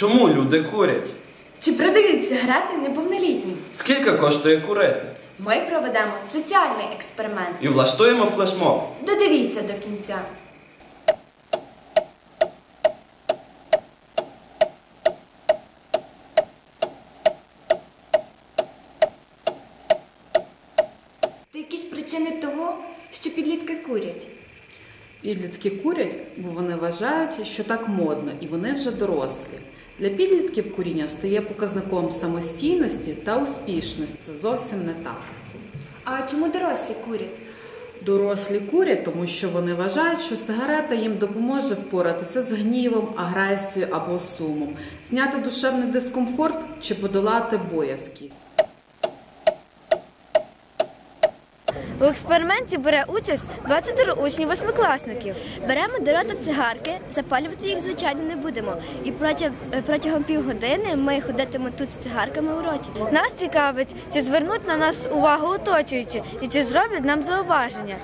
Чому люди курять? Чи продають сигарети неповнолітнім? Скільки коштує курити? Ми проведемо соціальний експеримент. І влаштуємо флешмоб. Додивіться до кінця. То якісь причини того, що підлітки курять. Підлітки курять, бо вони вважають, що так модно, і вони вже дорослі. Для підлітків куріння стає показником самостійності та успішності. Це зовсім не так. А чому дорослі курять? Дорослі курять, тому що вони вважають, що сигарета їм допоможе впоратися з гнівом, агресією або сумом, зняти душевний дискомфорт чи подолати боязкість. У експерименті бере участь 22 учнів восьмикласників. Беремо до рота цигарки, запалювати їх, звичайно, не будемо. І протягом, протягом півгодини ми ходитимемо тут з цигарками у роті. Нас цікавить, чи звернуть на нас увагу оточуючі і чи зроблять нам зауваження.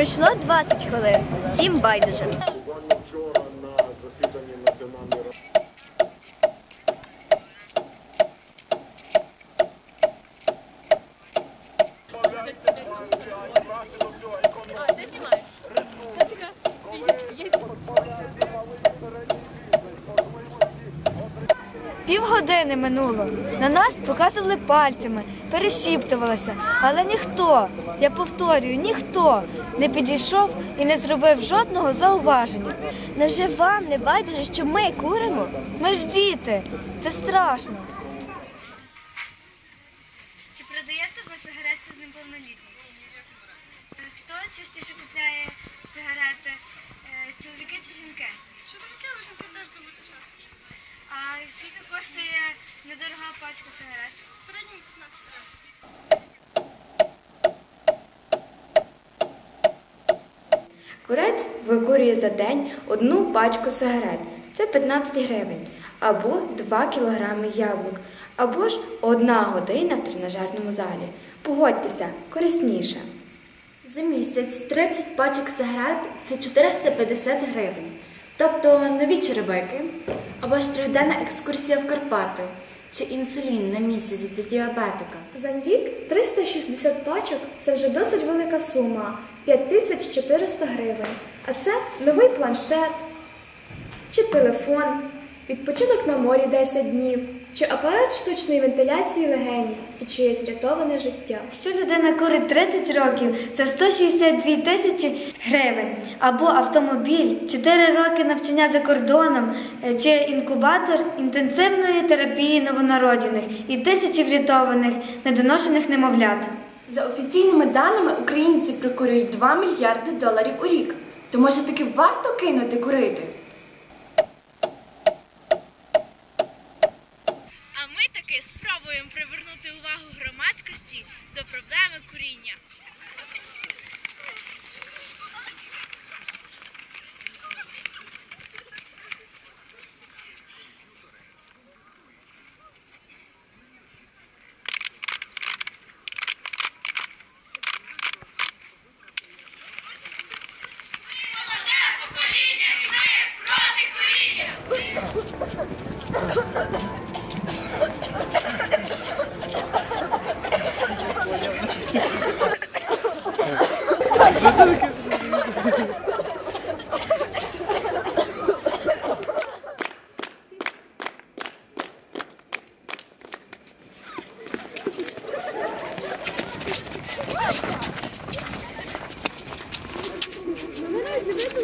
Пройшло 20 хвилин. Всім байдуже. Півгодини минуло. На нас показували пальцями, перешіптувалися, але ніхто, я повторюю, ніхто не підійшов і не зробив жодного зауваження. Невже вам не байдуже, що ми куримо? Ми ж діти, це страшно. Чи продаєте ви сигарети неповнолітнім? Хто частіше купляє сигарети? Чоловіки чи жінки? Чоловіки, але жінки теж дуже часто. А скільки коштує недорога пачка сигарет? Середньому 15 гривень. Курець викурює за день одну пачку сигарет. Це 15 гривень. Або 2 кілограми яблук, або ж одна година в тренажерному залі. Погодьтеся, корисніше. За місяць 30 пачок сигарет це 450 гривень. Тобто нові черевики, або ж трьохденна екскурсія в Карпати, чи інсулін на місяць для діабетика. За рік 360 пачок це вже досить велика сума 5400 гривень. А це новий планшет, чи телефон, відпочинок на морі 10 днів, чи апарат штучної вентиляції легенів і чиєсь рятоване життя. Якщо людина курить 30 років, це 162 тисячі гривень. Або автомобіль, 4 роки навчання за кордоном, е, чи інкубатор інтенсивної терапії новонароджених і тисячі врятованих недоношених немовлят. За офіційними даними, українці прикурюють 2 мільярди доларів у рік. То може таки варто кинути курити? А ми таки спробуємо привернути увагу громадськості до проблеми куріння. 自 分